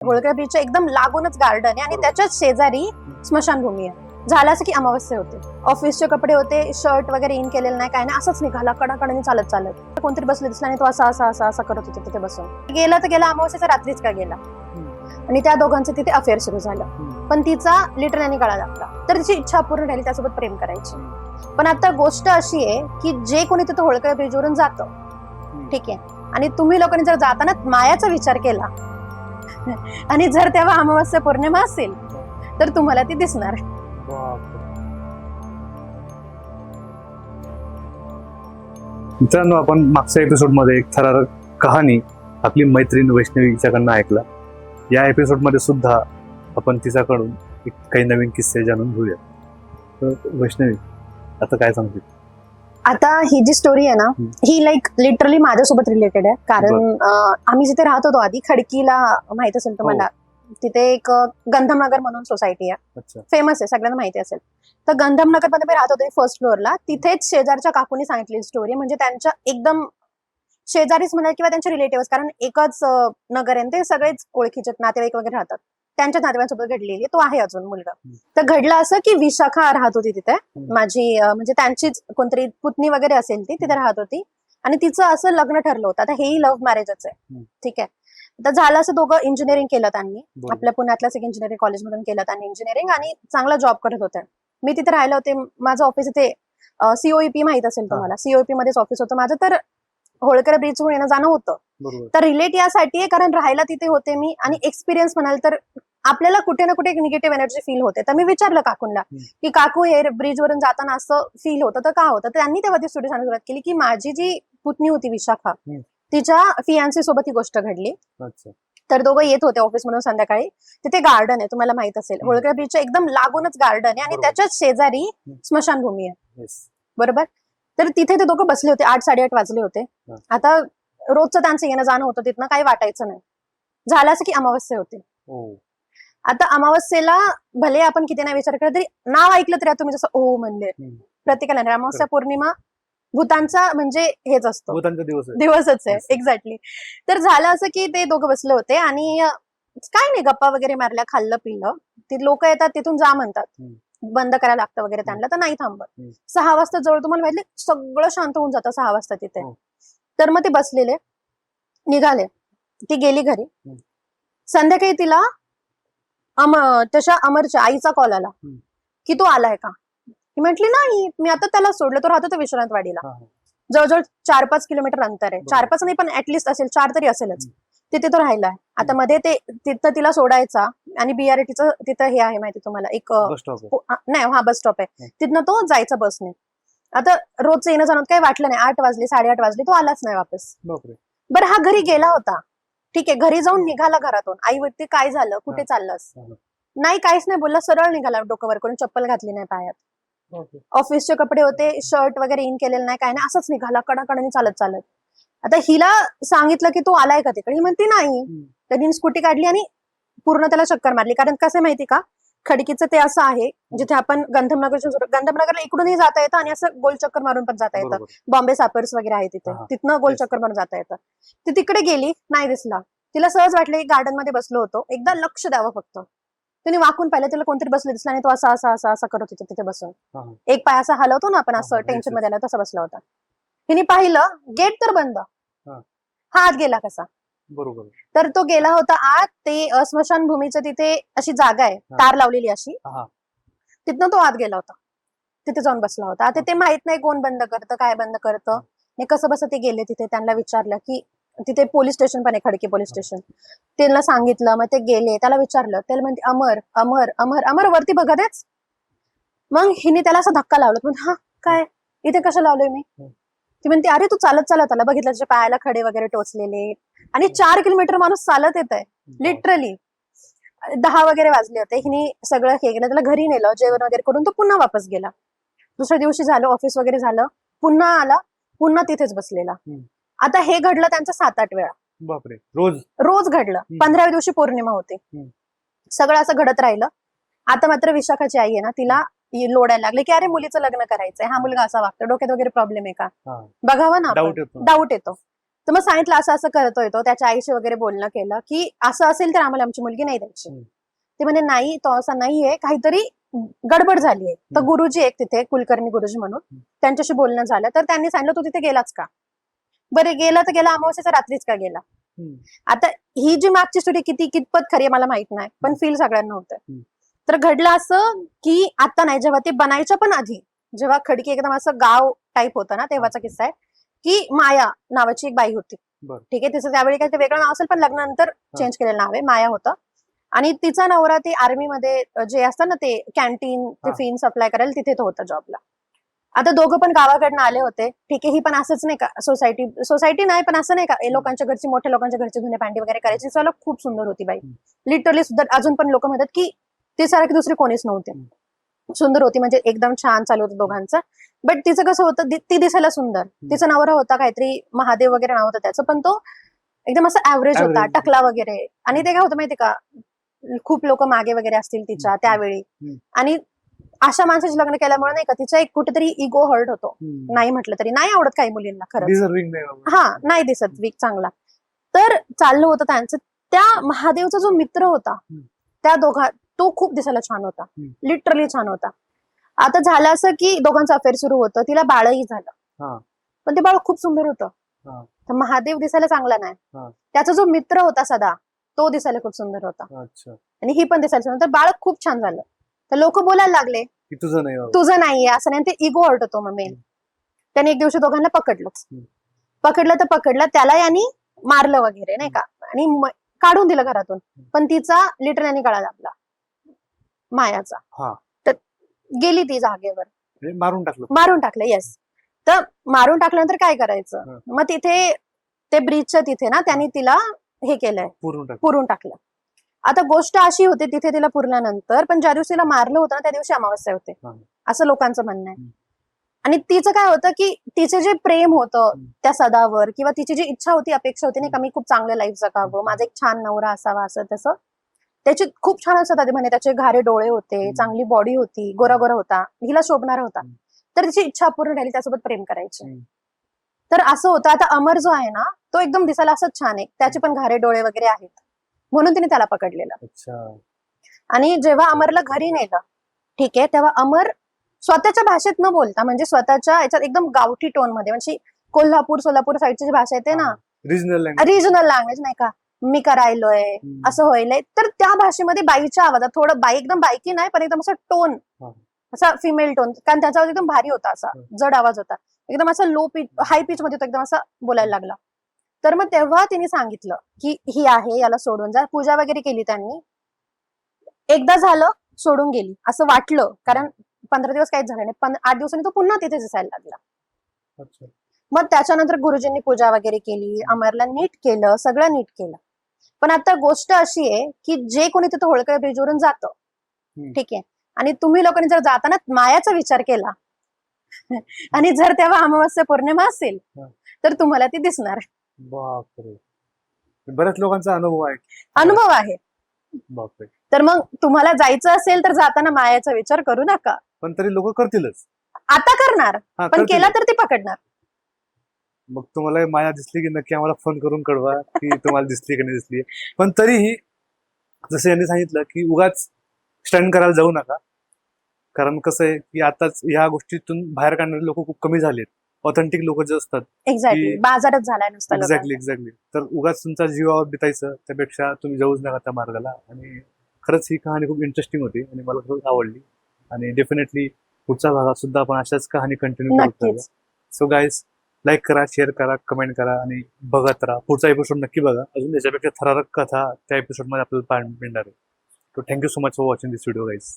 होळकर बीचच्या एकदम लागूनच गार्डन आहे आणि. त्याच्याच शेजारी स्मशानभूमी आहे. झालं असं की अमावस्या होते. ऑफिसचे कपडे होते शर्ट वगैरे इन केलेलं नाही काय नाही असंच निघाला कडाकडाने चालत चालत. कोणतरी बसले दिसला आणि तो असा असा असा असा करत होते तिथे बसून. गेला तर गेला अमावस्याचा रात्रीच का गेला? आणि त्या दोघांचं तिथे अफेअर सुरू झालं. पण तिचा लिटरली गळा लागला. तर तिची इच्छा पूर्ण राहिली त्यासोबत प्रेम करायची. पण आता गोष्ट अशी आहे की जे कोणी तिथं होळकर ब्रिजवरून जातं ठीक आहे. आणि तुम्ही लोकांनी जर जाताना मायाचा विचार केला आणि जर तेव्हा अमावस्या पौर्णिमा असेल तर तुम्हाला ती दिसणार. मित्रांनो आपण मागच्या एपिसोडमध्ये एक थरार कहाणी आपली मैत्रीण वैष्णवीच्याकडनं ऐकला. या एपिसोडमध्ये सुद्धा आपण तिच्याकडून एक काही नवीन किस्से जाणून घेऊया. तर वैष्णवी आता काय सांगते आता ही जी स्टोरी आहे ना. ही लाईक लिटरली माझ्यासोबत रिलेटेड आहे. कारण आम्ही जिथे राहत होतो आधी खडकीला माहीत असेल तुम्हाला तिथे एक गंधमनगर म्हणून सोसायटी आहे. फेमस आहे सगळ्यांना माहिती असेल. तर गंधमनगरमध्ये मी राहत होते फर्स्ट फ्लोअरला तिथेच शेजारच्या काकूनी सांगितलेली स्टोरी म्हणजे त्यांच्या एकदम शेजारीच म्हणा किंवा त्यांचे रिलेटिव्ह कारण एकच नगर आहे ते सगळेच ओळखीचे नातेवाईक वगैरे राहतात. त्यांच्या नातेवाईकांसोबत घडलेली. तो आहे अजून मुलगा. तर घडलं असं की विशाखा राहत होती तिथे. माझी म्हणजे त्यांचीच कोणतरी पुतणी वगैरे असेल ती तिथे राहत होती. आणि तिचं असं लग्न ठरलं होतं. आता हेही लव्ह मॅरेजच आहे. ठीक आहे. तर झालं असं दोघं इंजिनिअरिंग केलं त्यांनी. आपल्या पुण्यातल्याच एक इंजिनिअरिंग कॉलेजमधून केलं त्यांनी इंजिनिअरिंग आणि चांगला जॉब करत होते मी तिथे राहिले होते. माझं ऑफिस इथे सीओईपी माहीत असेल. तुम्हाला. सीओईपी मध्येच ऑफिस होतं माझं. तर होळकर ब्रिजवरून येणं जाणं होतं. तर रिलेट यासाठी आहे कारण राहायला तिथे होते मी. आणि एक्सपिरियन्स म्हणाल तर आपल्याला कुठे ना कुठे एक निगेटिव्ह एनर्जी फील होते. तर मी विचारलं काकूंना. की काकू हे ब्रिजवरून जाताना असं फील होतं तर का होतं? तर त्यांनी तेव्हा ती स्टोरी सांगायला सुरुवात केली की माझी जी पुतणी होती विशाखा. तिच्या फियांसी सोबत ही गोष्ट घडली. अच्छा. तर दोघं येत होते ऑफिस म्हणून संध्याकाळी. तिथे गार्डन आहे तुम्हाला माहीत असेल. होळकर बीचच्या एकदम लागूनच गार्डन आहे आणि. त्याच्याच शेजारी. स्मशानभूमी आहे. बरोबर? तर तिथे ते दोघं बसले होते. आठ साडेआठ वाजले होते. आता रोजचं त्यांचं येणं जाणं होतं. तिथनं काही वाटायचं नाही. झालं असं की अमावस्या होते. हो. आता अमावस्येला भले आपण किती नाही विचार केला तरी नाव ऐकलं तरी आता तुम्ही जसं ओ म्हणले. प्रत्येकाला नाही. अमावस्या पौर्णिमा भूतांचा म्हणजे हेच असतो भूतांचा दिवस आहे दिवसच आहे. एक्झॅक्टली तर झालं असं की ते दोघं बसले होते आणि काय नाही गप्पा वगैरे मारल्या खाल्लं पिल्लं ते लोक येतात तिथून जा म्हणतात बंद करायला लागतं वगैरे त्यांना तर नाही थांबत हम्म. सहा वाजता जवळ तुम्हाला माहिती सगळं शांत होऊन जातं सहा वाजता तिथे हो. तर मग ते बसलेले निघाले ती गेली घरी. संध्याकाळी तिला अम तशा अमरच्या आईचा कॉल आला. की तो आलाय का? ती म्हटली नाही मी आता त्याला सोडलं तो राहतो तो विश्रांतवाडीला. जवळजवळ चार पाच किलोमीटर अंतर आहे. चार पाच नाही पण ऍटलिस्ट असेल चार तरी असेलच. तिथे तो राहिलाय. आता मध्ये ते तिथं तिला सोडायचा आणि बीआरटीचं तिथं हे आहे माहिती तुम्हाला एक नाही हा बस स्टॉप आहे. तिथनं तो जायचा बसने आता रोजचं येणं जाणं काही वाटलं नाही. आठ वाजले साडेआठ वाजले तो आलाच नाही वापस. बरं हा घरी गेला होता. ठीक आहे घरी जाऊन निघाला घरातून. आई वरती काय झालं? कुठे हा. चाललंस? हा. नाही काहीच नाही बोलला सरळ निघाला डोकं करून चप्पल घातली नाही पायात. ऑफिसचे कपडे होते शर्ट वगैरे इन केलेलं नाही काय नाही असंच निघाला कडाकडाने चालत चालत. आता हिला सांगितलं की तू आलाय का तिकडे? ही म्हणती नाही. त्यांनी स्कूटी काढली आणि पूर्ण त्याला चक्कर मारली. कारण कसं माहिती का? खडकीचं ते असं आहे जिथे आपण गंधमनगर गंधमनगरला इकडूनही जाता येतं आणि असं गोल चक्कर मारून पण जाता येतं. बॉम्बे सापर्स वगैरे आहे तिथे. तिथनं गोल. चक्कर मारून जाता येतं ती तिकडे गेली नाही दिसला तिला सहज वाटलं गार्डनमध्ये बसलो होतो एकदा लक्ष द्यावं फक्त तिने वाकून पाहिलं तिला कोणतरी बसलं दिसलं आणि तो असा असा असा असा करत होता तिथे बसून. एक पाय असा हलवतो ना आपण असं टेन्शन. मध्ये आला तसा बसला होता तिने पाहिलं गेट तर बंद हा. हा आत गेला कसा बरोबर. तर तो गेला होता आत ते अ, स्मशानभूमीचं तिथे अशी जागा आहे. तार लावलेली अशी. हा. तिथनं तो आत गेला होता. तिथे जाऊन बसला होता. आता ते माहीत नाही कोण बंद करतं काय बंद करतं. आणि कसं बसं ते गेले तिथे त्यांना विचारलं की तिथे पोलीस स्टेशन पण आहे खडकी पोलीस स्टेशन. त्यांना सांगितलं मग ते गेले. त्याला विचारलं त्याला म्हणते अमर अमर अमर अमर वरती बघतेच मग हिने त्याला असा धक्का लावला. म्हणजे हा काय? इथे कसं लावलोय मी? हम्म. ती म्हणते अरे तू चालत चालत आला. बघितलं त्याच्या पायाला खडे वगैरे टोचलेले. आणि चार किलोमीटर माणूस चालत येत आहे लिटरली दहा वगैरे वाजले होते हिने सगळं हे केलं त्याला घरी नेलं जेवण वगैरे करून तो पुन्हा वापस गेला. दुसऱ्या दिवशी झालं ऑफिस वगैरे झालं पुन्हा आला पुन्हा तिथेच बसलेला. आता हे घडलं त्यांचं सात आठ वेळा. बापरे. रोज? रोज घडलं. पंधराव्या दिवशी पौर्णिमा होती. सगळं असं घडत राहिलं. आता मात्र विशाखाची आई आहे ना तिला लोडायला लागले की अरे मुलीचं लग्न करायचंय. हा मुलगा असा वागतो. डोक्यात वगैरे प्रॉब्लेम आहे का? बघावं ना डाऊट येतो. तर मग सांगितलं असं असं करतोय तो. त्याच्या आईशी वगैरे बोलणं केलं की असं असेल तर आम्हाला आमची मुलगी नाही द्यायची. ते म्हणे नाही तो असा नाहीये. काहीतरी गडबड झाली आहे तर. गुरुजी एक तिथे कुलकर्णी गुरुजी म्हणून त्यांच्याशी बोलणं झालं. तर त्यांनी सांगितलं तू तिथे गेलाच का? बरे गेला तर गेला. अमावस्याचा रात्रीच का गेला. आता ही जी मागची स्टोरी किती कितपत खरी आहे मला माहीत नाही. पण फील सगळ्यांना होतं. तर घडलं असं की आता नाही जेव्हा ते बनायच्या पण आधी जेव्हा खडकी एकदम असं गाव टाईप होतं ना तेव्हाचा किस्सा आहे. की माया नावाची एक बाई होती. ठीक आहे तिचं त्यावेळी काही वेगळं नाव असेल पण लग्नानंतर चेंज केलेलं नाव आहे माया होतं. आणि तिचा नवरा ते आर्मीमध्ये जे असतं ना ते कॅन्टीन हा. टिफिन सप्लाय करायला तिथे तो होता जॉबला आता दोघं पण गावाकडनं आले होते. ठीक आहे ही पण असंच नाही का सोसायटी सोसायटी नाही पण असं नाही का हे लोकांच्या घरची मोठ्या लोकांच्या घरची धुणे भांडी वगैरे करायची. खूप सुंदर होती बाई. लिटरली सुद्धा अजून पण लोक म्हणतात की ती सारखी दुसरी कोणीच नव्हते. सुंदर होती म्हणजे एकदम छान चालू होतं दोघांचं बट तिचं कसं होतं ती दिसायला सुंदर तिचा नवरा होता काहीतरी महादेव वगैरे नाव होतं त्याचं पण तो एकदम असं ऍव्हरेज होता. टकला वगैरे आणि ते काय होतं माहिती का खूप लोक मागे वगैरे असतील तिच्या. त्यावेळी. आणि अशा माणसाची लग्न केल्यामुळे नाही का तिचा एक कुठेतरी इगो हर्ट होतो. नाही म्हटलं तरी नाही आवडत काही मुलींना खरंच. हा नाही दिसत वीक चांगला तर चाललं होतं त्यांचं त्या महादेवचा जो मित्र होता. त्या दोघा तो खूप दिसायला छान होता. लिटरली छान होता. आता झालं असं की दोघांचं अफेअर सुरू होतं. तिला बाळही हा. झालं पण ते बाळ खूप सुंदर होतं. तर महादेव दिसायला चांगला नाही. हा. त्याचा जो मित्र होता सदा तो दिसायला खूप सुंदर होता. अच्छा. आणि ही पण दिसायला सुंदर तर बाळ खूप छान झालं. तर लोक बोलायला लागले तुझं नाही. तुझं नाहीये असं नाही. ते इगो हर्ट होतो मग मेन त्याने एक दिवशी दोघांना पकडलंच हम्म. पकडलं तर पकडलं. त्याला यांनी मारलं वगैरे नाही का? आणि काढून दिलं घरातून. पण तिचा लिटर यांनी गळा दाबला. मायाचा. हा. तर गेली ती जागेवर. म्हणजे मारून टाकलं. मारून टाकलं येस तर मारून टाकल्यानंतर काय करायचं. मग तिथे ते ब्रिजच्या तिथे ना त्यांनी तिला हे केलंय. पुरून टाकलं. आता गोष्ट अशी होती तिथे तिला पुरल्यानंतर पण ज्या दिवशी तिला मारलं होतं ना त्या दिवशी अमावस्या होते. असं लोकांचं म्हणणं आहे. आणि तिचं काय होतं की तिचं जे प्रेम होतं. त्या सदावर किंवा तिची जी इच्छा होती अपेक्षा होती नाही का मी खूप चांगलं लाईफ जगावं माझा एक छान नवरा असावा असं तसं त्याची खूप छान असत आधी म्हणे त्याचे घारे डोळे होते. चांगली बॉडी होती गोरा गोरा होता हिला शोभणारा होता. तर तिची इच्छा पूर्ण राहिली त्यासोबत प्रेम करायची. तर असं होतं आता अमर जो आहे ना तो एकदम दिसायला असंच छान आहे. त्याचे पण घारे डोळे वगैरे आहेत. म्हणून तिने त्याला पकडलेलं. आणि जेव्हा अमरला घरी नेलं ठीक आहे तेव्हा अमर स्वतःच्या भाषेत न बोलता म्हणजे स्वतःच्या याच्यात एकदम गावठी टोनमध्ये म्हणजे कोल्हापूर सोलापूर साईडची जी भाषा येते ना रिजनल लँग्वेज नाही का? मी करायलोय असं होईलय. तर त्या भाषेमध्ये बाईच्या आवाजात थोडं बाई एकदम बाईकी नाही पण एकदम असं टोन. असा फिमेल टोन कारण त्याचा आवाज एकदम भारी होता असा. जड आवाज होता. एकदम असं लो पिच हाय पिच मध्ये तो एकदम असा बोलायला लागला. तर मग तेव्हा तिने सांगितलं की ही आहे याला सोडून जा. पूजा वगैरे केली त्यांनी. एकदा झालं सोडून गेली. असं वाटलं. कारण पंधरा दिवस काहीच झालं नाही. पण आठ दिवसांनी तो पुन्हा तिथे दिसायला लागला. मग त्याच्यानंतर गुरुजींनी पूजा वगैरे केली अमरला नीट केलं सगळं नीट केलं. पण आता गोष्ट अशी आहे की जे कोणी तिथं होळकर ब्रिजवरून जातं. ठीक आहे. आणि तुम्ही लोकांनी जर जाताना मायाचा विचार केला आणि जर तेव्हा अमावस्या पौर्णिमा असेल. तर तुम्हाला ती दिसणार. बऱ्याच लोकांचा अनुभव आहे. अनुभव आहे. तर मग तुम्हाला जायचं असेल तर जाताना मायाचा विचार करू नका. पण तरी लोक करतीलच. आता करणार पण. केला तर ती पकडणार. मग तुम्हाला माया दिसली की नक्की आम्हाला फोन करून कळवा की तुम्हाला दिसली की नाही दिसली. पण तरीही जसं यांनी सांगितलं की उगाच स्टंट करायला जाऊ नका. कारण कसं आहे की आताच ह्या गोष्टीतून बाहेर काढणारे लोक खूप कमी झालेत. ऑथेंटिक लोक जे असतात एक्झॅक्टली झालाय नुसता एक्झॅक्टली. एक्झॅक्टली तर उगाच तुमचा जीवावर बितायचं त्यापेक्षा तुम्ही जाऊच नका त्या मार्गाला. आणि खरंच ही कहाणी खूप इंटरेस्टिंग होती आणि मला खूप आवडली. आणि डेफिनेटली पुढच्या भागात सुद्धा आपण अशाच कहाणी कंटिन्यू करत सो गाईज लाईक करा शेअर करा कमेंट करा आणि बघत राहा. पुढचा एपिसोड नक्की बघा. अजून त्याच्यापेक्षा थरारक कथा त्या एपिसोडमध्ये आपल्याला पाहायला मिळणार आहे. तो thank you so much for watching this video guys